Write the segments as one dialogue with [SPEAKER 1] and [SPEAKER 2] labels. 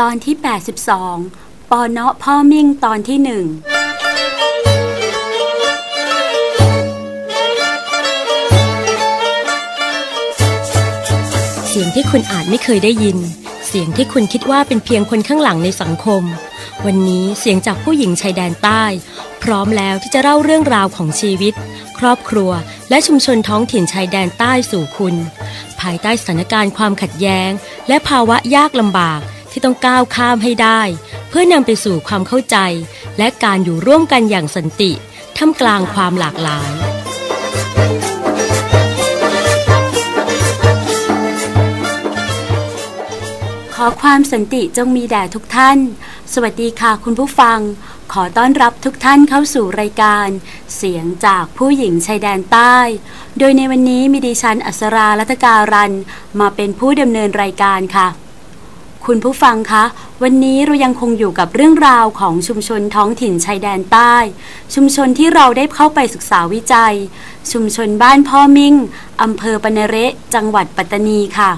[SPEAKER 1] ตอนที่ 82 ปอเนาะพ่อมิ่งตอนที่หนึ่ง
[SPEAKER 2] เสียงที่คุณอาจไม่เคยได้ยิน เสียงที่คุณคิดว่าเป็นเพียงคนข้างหลังในสังคม วันนี้เสียงจากผู้หญิงชายแดนใต้ พร้อมแล้วที่จะเล่าเรื่องราวของชีวิต ครอบครัว และชุมชนท้องถิ่นชายแดนใต้สู่คุณ ภายใต้สถานการณ์ความขัดแย้ง และภาวะยากลำบาก ที่ต้องก้าวข้ามให้ได้ เพื่อนำไปสู่ความเข้าใจ และการอยู่ร่วมกันอย่างสันติท่ามกลางความหลากหลาย
[SPEAKER 1] ขอความสันติจงมีแด่ทุกท่าน สวัสดีค่ะคุณผู้ฟัง ขอต้อนรับทุกท่านเข้าสู่รายการ เสียงจากผู้หญิงชายแดนใต้ โดยในวันนี้มีดิฉันอัสราลัตการัน มาเป็นผู้ดำเนินรายการค่ะ คุณผู้ฟังคะ วันนี้เรายังคงอยู่กับเรื่องราวของชุมชนท้องถิ่นชายแดนใต้ ชุมชนที่เราได้เข้าไปศึกษาวิจัย ชุมชนบ้านพ่อมิ่งอำเภอปนเระจังหวัดปัตตานีค่ะ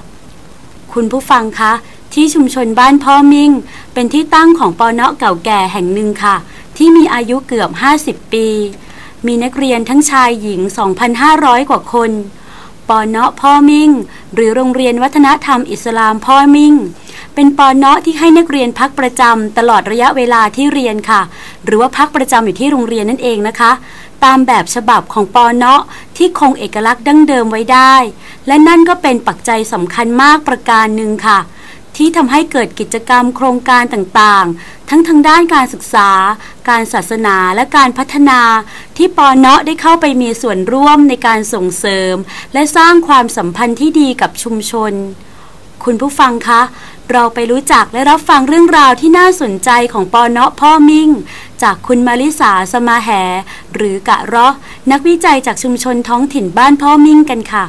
[SPEAKER 1] คุณผู้ฟังคะ ที่ชุมชนบ้านพ่อมิ่ง เป็นที่ตั้งของปอเนาะเก่าแก่แห่งหนึ่งค่ะ ที่มีอายุเกือบ 50 ปี มีนักเรียนทั้งชายหญิง 2,500 กว่าคนปอนเนาะพ่อมิ่ง หรือโรงเรียนวัฒนธรรมอิสลามพ่อมิ่ง เป็นปอนเนาะที่ให้นักเรียนพักประจำตลอดระยะเวลาที่เรียนค่ะ หรือว่าพักประจำอยู่ที่โรงเรียนนั่นเองนะคะ ตามแบบฉบับของปอนเนาะที่คงเอกลักษณ์ดั้งเดิมไว้ได้ และนั่นก็เป็นปัจจัยสำคัญมากประการหนึ่งค่ะที่ทำให้เกิดกิจกรรมโครงการต่างๆ ทั้งทางด้านการศึกษา การศาสนาและการพัฒนา ที่ปอนเนาะได้เข้าไปมีส่วนร่วมในการส่งเสริม และสร้างความสัมพันธ์ที่ดีกับชุมชน คุณผู้ฟังคะ เราไปรู้จักและรับฟังเรื่องราวที่น่าสนใจของปอเนาะพ่อมิ่ง จากคุณมาริสาสมาแห หรือกะเระนักวิจัยจากชุมชนท้องถิ่นบ้านพ่อมิ่งกันค่ะ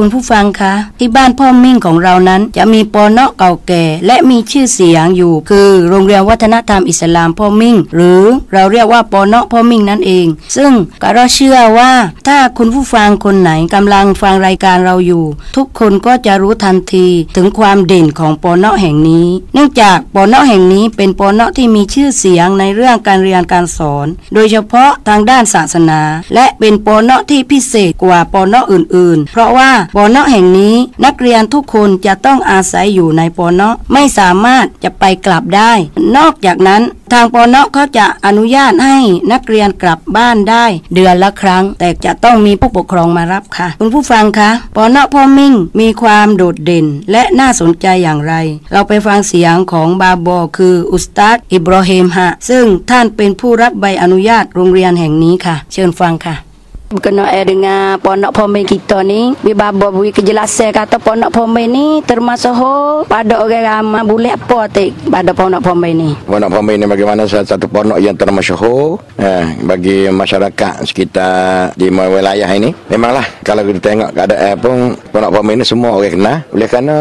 [SPEAKER 3] คุณผู้ฟังคะ ที่บ้านพ่อมิ่งของเรานั้น จะมีปอเนาะเก่าแก่ และมีชื่อเสียงอยู่ คือโรงเรียนวัฒนธรรมอิสลามพ่อมิ่ง หรือเราเรียกว่าปอเนาะพ่อมิ่งนั่นเอง ซึ่งก็เราเชื่อว่า ถ้าคุณผู้ฟังคนไหนกำลังฟังรายการเราอยู่ ทุกคนก็จะรู้ทันทีถึงความเด่นของปอเนาะแห่งนี้ เนื่องจากปอเนาะแห่งนี้เป็นปอเนาะที่มีชื่อเสียงในเรื่องการเรียนการสอน โดยเฉพาะทางด้านศาสนา และเป็นปอเนาะที่พิเศษกว่าปอเนาะอื่น ๆ เพราะว่าปอเนาะแห่งนี้ นักเรียนทุกคนจะต้องอาศัยอยู่ในปอเนาะไม่สามารถจะไปกลับได้ นอกจากนั้น ทางปอเนาะเขาจะอนุญาตให้นักเรียนกลับบ้านได้ เดือนละครั้ง แต่จะต้องมีผู้ปกครองมารับค่ะ คุณผู้ฟังคะปอเนาะพ่อมิ่งมีความโดดเด่น และน่าสนใจอย่างไร เราไปฟังเสียงของบาบอคืออุสตาดอิบราฮิมฮะซึ่งท่านเป็นผู้รับใบอนุญาตโรงเรียนแห่งนี้ค่ะ เชิญฟังค่ะ Berkenaan dengan pondok Pomen kita ni Biar babo beri kejelasan kata pondok Pomen ni Termasuk pada orang ramai boleh apa tik pada pondok Pomen ni
[SPEAKER 4] Pondok Pomen ini bagaimana satu pondok yang termasyhur eh, bagi masyarakat sekitar di wilayah ini. Memanglah kalau kita tengok keadaan pun Pondok Pomen ini semua orang kenal. Oleh kerana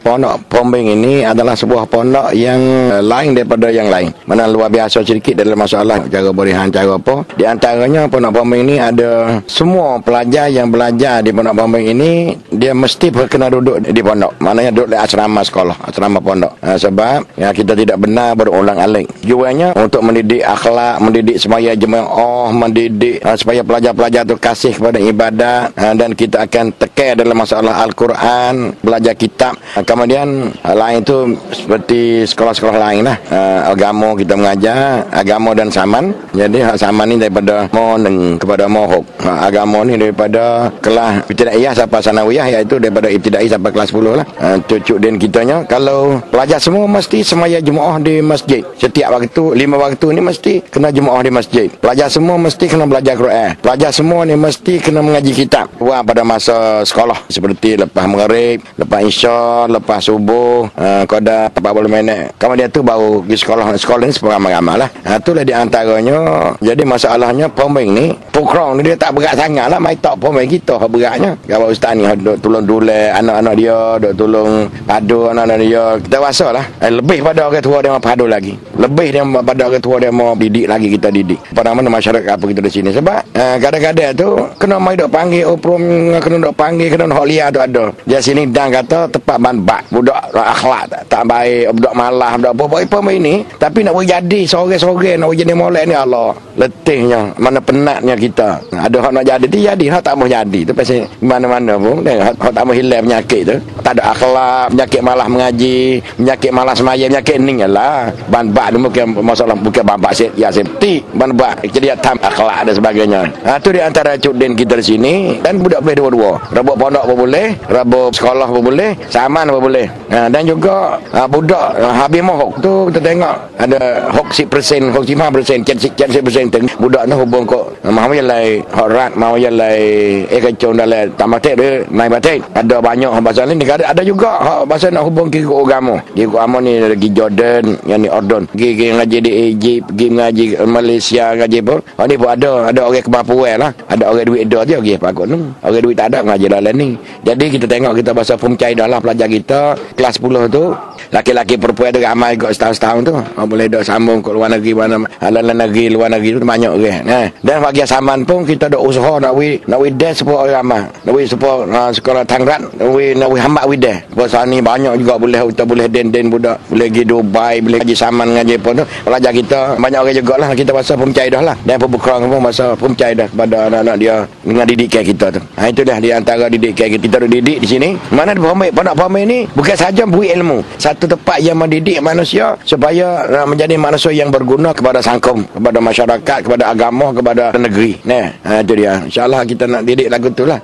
[SPEAKER 4] Pondok Pombeng ini adalah sebuah pondok yang eh, lain daripada yang lain. Mana luar biasa sedikit dalam masalah cara berihan cara apa. Di antaranya Pondok Pombeng ini ada semua pelajar yang belajar di Pondok Pombeng ini dia mesti kena duduk di pondok. Maknanya duduk di asrama sekolah, asrama pondok. Ha, sebab ya, kita tidak benar berulang alik. Jualnya untuk mendidik akhlak, mendidik semaya jemaah, mendidik ha, supaya pelajar-pelajar itu kasih kepada ibadat ha, dan kita akan tekan dalam masalah Al-Quran, belajar kitab. Kemudian uh, lain tu seperti sekolah-sekolah lain lah. Uh, agama kita mengajar agama dan saman jadi saman ni daripada moneng kepada mohok. Uh, agama ni daripada kelas ibtidaiyah sampai sanawiyah iaitu daripada ibtidaiyah sampai kelas 10 lah. Uh, cucuk din kitanya kalau pelajar semua mesti semaya jemaah di masjid. Setiap waktu lima waktu ni mesti kena jemaah di masjid. Pelajar semua mesti kena belajar Quran. Pelajar semua ni mesti kena mengaji kitab. Wah pada masa sekolah seperti lepas maghrib lepas isya lepas subuh uh, kau dah 40 minit kemudian tu baru pergi sekolah. Sekolah ni seperamai-ramai lah. Uh, tu lah di antaranya. Jadi masalahnya pombeng ni pukrong ni dia tak berat sangat lah. Mai tak pombeng kita beratnya. Kalau ustaz ni duk tolong dule anak-anak dia duk tolong padu anak-anak dia. Kita rasa lah. Eh, lebih pada orang tua dia mau padu lagi. Lebih dia pada orang tua dia mau didik lagi kita didik. Pada mana masyarakat apa kita di sini. Sebab uh, kadang-kadang tu kena mai duk panggil oprom kena duk panggil kena hok liar tu ada. Dia sini dan kata tempat ban bak budak akhlak tak, tak baik budak malah budak apa. Apa ini tapi nak jadi sore-sore nak jadi molek ni Allah. Letihnya mana penatnya kita. Ada hak nak jadi dia jadi. Hak tak mau jadi. Tu pasal mana-mana pun. Hak, hak tak mau hilang penyakit tu. Tak ada akhlak penyakit malah mengaji penyakit malah semaya penyakit ni lah ban bak ni bukan masalah bukan ban bak ya safety ban bak jadi tam akhlak dan sebagainya. Ha, tu di antara cudin kita di sini. Dan budak boleh dua-dua. Rabuk pondok pun boleh rabuk sekolah pun boleh. Saman pun boleh. Ha, dan juga ha, budak ha, habis mohok tu kita tengok ada hok si persen hok si persen kian si si persen. Teng budak tu hubung kok mau ya lai horat mau ya lai eh kacau dalam tamatek dia naik batik ada banyak bahasa ni ada, ada juga ha, bahasa nak hubung ke agama. Di agama ni lagi Jordan yang ni Ordon. Pergi ngaji di Egypt pergi ngaji Malaysia ngaji pun oh, ni pun ada ada orang ke Papua lah. Ada orang duit dah je pergi pakut tu orang duit tak ada ngaji dalam ni. Jadi kita tengok kita bahasa pemcai dah lah pelajar kita kelas 10 tu laki-laki perempuan ada ramai kot setahun-setahun tu oh, boleh dah sambung ke luar negeri mana halan negeri luar negeri tu banyak ke nah. dan bagi saman pun kita ada usaha nak wi nak wi des supaya orang ramai nak wi supaya uh, sekolah tangrat nak wi nak wi hamba wi des. Pasal ni banyak juga boleh kita boleh den-den budak boleh pergi Dubai boleh ngaji saman ngaji pun tu. Pelajar kita banyak orang juga lah kita bahasa pemcai dah lah. Dan pembukaan pun masa pemcai dah kepada anak-anak dia dengan didikan kita tu. Ha, itu dah di antara didikan kita. Kita ada didik di sini. Mana pamai pada pamai ni bukan saja beri ilmu. Satu tempat yang mendidik manusia supaya uh, menjadi manusia yang berguna kepada sangkum kepada masyarakat kepada agama kepada negeri nah ha, itu dia insyaallah kita nak didik lagu tu lah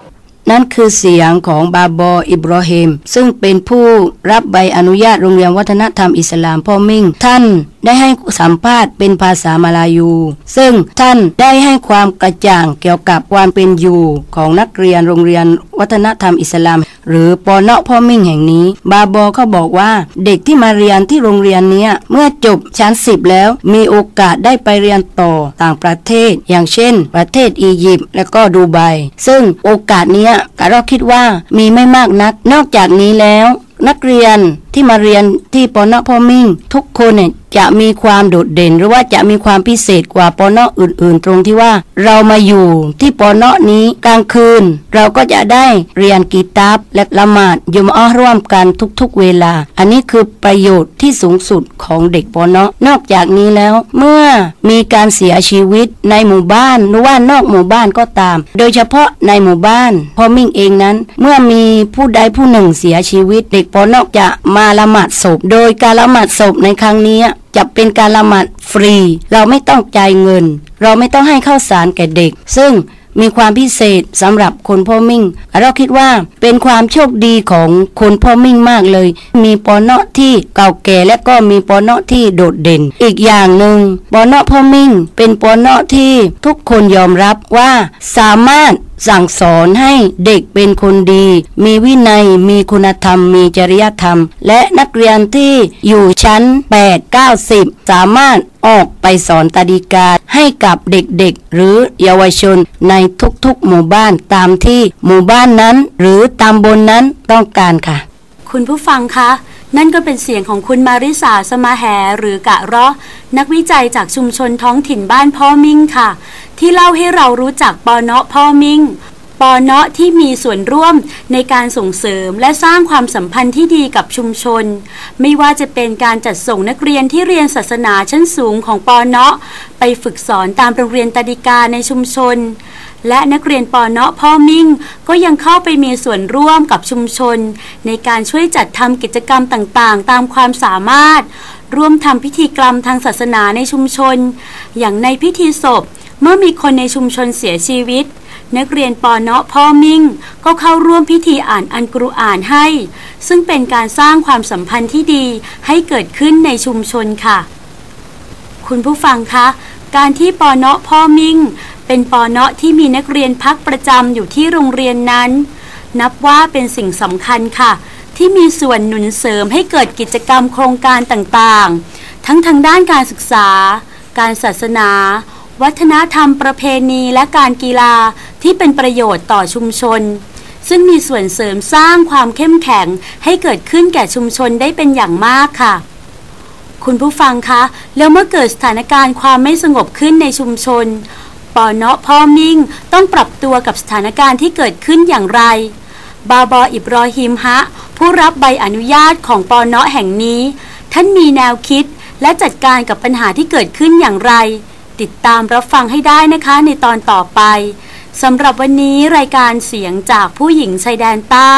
[SPEAKER 3] นั่นคือเสียงของบาบออิบราฮิมซึ่งเป็นผู้รับใบอนุญาตโรงเรียนวัฒนธรรมอิสลามพ่อมิ่ง ท่าน ได้ให้สัมภาษณ์เป็นภาษามาลายู ซึ่งท่านได้ให้ความกระจ่างเกี่ยวกับความเป็นอยู่ของนักเรียนโรงเรียนวัฒนธรรมอิสลาม หรือปอนอพ่อมิ่งแห่งนี้ บาบอเขาบอกว่าเด็กที่มาเรียนที่โรงเรียนนี้เมื่อจบชั้นสิบแล้วมีโอกาสได้ไปเรียนต่อต่างประเทศ อย่างเช่น ประเทศอียิปต์และก็ดูไบซึ่งโอกาสนี้กเราคิดว่ามีไม่มากนัก นอกจากนี้แล้ว นักเรียน ที่มาเรียนที่ปอนอพ่อมิ่ง ทุกคนเนี่ยจะมีความโดดเด่น หรือว่าจะมีความพิเศษกว่าปอนออื่น ๆ ตรงที่ว่า เรามาอยู่ที่ปอนอนี้กลางคืน เราก็จะได้เรียนกีตาบและละหมาดยมอ้อร่วมกันทุกๆเวลา อันนี้คือประโยชน์ที่สูงสุดของเด็กปอนอนอกจากนี้แล้ว เมื่อมีการเสียชีวิตในหมู่บ้านหรือว่านอกหมู่บ้านก็ตาม โดยเฉพาะในหมู่บ้านพ่อมิ่งเองนั้น เมื่อมีผู้ใดผู้หนึ่งเสียชีวิต เด็กปอนอจะมาการละหมาดศพ โดยการละหมาดศพในครั้งนี้จะเป็นการละหมาดฟรี เราไม่ต้องจ่ายเงิน เราไม่ต้องให้ข้าวสารแก่เด็ก ซึ่งมีความพิเศษสำหรับคนพ่อมิ่ง เราคิดว่าเป็นความโชคดีของคนพ่อมิ่งมากเลย มีปอเนาะที่เก่าแก่และก็มีปอเนาะที่โดดเด่น อีกอย่างหนึ่งปอเนาะพ่อมิ่ง เป็นปอเนาะที่ทุกคนยอมรับว่าสามารถสั่งสอนให้เด็กเป็นคนดี มีวินัย มีคุณธรรม มีจริยธรรม และนักเรียนที่อยู่ชั้น 8 9 10สามารถออกไปสอนตาดีกาให้กับเด็กๆ หรือเยาวชนในทุกๆ หมู่บ้านตามที่หมู่บ้านนั้น หรือตำบลนนั้นต้องการค่ะ
[SPEAKER 1] คุณผู้ฟังคะ นั่นก็เป็นเสียงของคุณมาริสาสมาแหหรือกะรอนักวิจัยจากชุมชนท้องถิ่นบ้านพ่อมิ่งค่ะ ที่เล่าให้เรารู้จักปอเนาะพ่อมิ่ง ปอเนาะที่มีส่วนร่วมในการส่งเสริมและสร้างความสัมพันธ์ที่ดีกับชุมชน ไม่ว่าจะเป็นการจัดส่งนักเรียนที่เรียนศาสนาชั้นสูงของปอเนาะไปฝึกสอนตามโรงเรียนตาดิกาในชุมชน และนักเรียนปอเนาะพ่อมิ่ง ก็ยังเข้าไปมีส่วนร่วมกับชุมชน ในการช่วยจัดทำกิจกรรมต่างๆ ตามความสามารถ ร่วมทำพิธีกรรมทางศาสนาในชุมชน อย่างในพิธีศพ เมื่อมีคนในชุมชนเสียชีวิต นักเรียนปอเนาะพ่อมิ่ง ก็เข้าร่วมพิธีอ่านอันกรุอ่านให้ ซึ่งเป็นการสร้างความสัมพันธ์ที่ดีให้เกิดขึ้นในชุมชนค่ะ คุณผู้ฟังคะ การที่ปอเนาะพ่อมิ่ง เป็นปอเนาะที่มีนักเรียนพักประจำอยู่ที่โรงเรียนนั้น นับว่าเป็นสิ่งสำคัญค่ะ ที่มีส่วนหนุนเสริมให้เกิดกิจกรรมโครงการต่างๆ ทั้งทางด้านการศึกษา การศาสนา วัฒนธรรมประเพณีและการกีฬาที่เป็นประโยชน์ต่อชุมชน ซึ่งมีส่วนเสริมสร้างความเข้มแข็งให้เกิดขึ้นแก่ชุมชนได้เป็นอย่างมากค่ะ คุณผู้ฟังคะ แล้วเมื่อเกิดสถานการณ์ความไม่สงบขึ้นในชุมชนปอเนาะพ่อมิ่งต้องปรับตัวกับสถานการณ์ที่เกิดขึ้นอย่างไร บาบออิบรอฮิมฮะ ผู้รับใบอนุญาตของปอเนาะแห่งนี้ ท่านมีแนวคิดและจัดการกับปัญหาที่เกิดขึ้นอย่างไร ติดตามรับฟังให้ได้นะคะในตอนต่อไปสำหรับวันนี้รายการเสียงจากผู้หญิงชายแดนใต้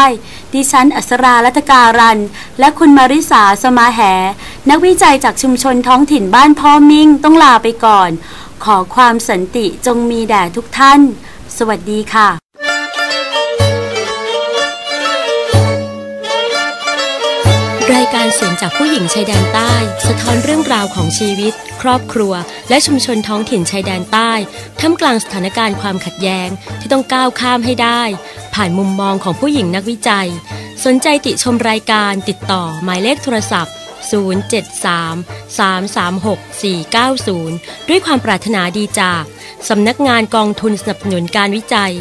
[SPEAKER 1] ดิฉันอัศราลัตการัน และคุณมาริสาสมาแห นักวิจัยจากชุมชนท้องถิ่นบ้านพ่อมิ่งต้องลาไปก่อน ขอความสันติจงมีแด่ทุกท่าน สวัสดีค่ะ
[SPEAKER 2] รายการเสียงจากผู้หญิงชายแดนใต้ สะท้อนเรื่องราวของชีวิต ครอบครัว และชุมชนท้องถิ่นชายแดนใต้ท่ามกลางสถานการณ์ความขัดแย้งที่ต้องก้าวข้ามให้ได้ ผ่านมุมมองของผู้หญิงนักวิจัย สนใจติชมรายการติดต่อหมายเลขโทรศัพท์ 073 336 490 ด้วยความปรารถนาดีจาก สำนักงานกองทุนสนับสนุนการวิจัย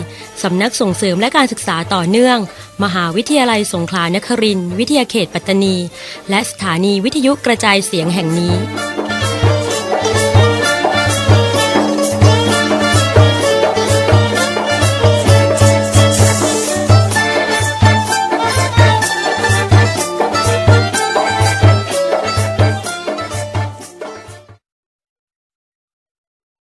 [SPEAKER 2] สำนักส่งเสริมและการศึกษาต่อเนื่อง มหาวิทยาลัยสงขลานครินทร์วิทยาเขตปัตตานี และสถานีวิทยุกระจายเสียงแห่งนี้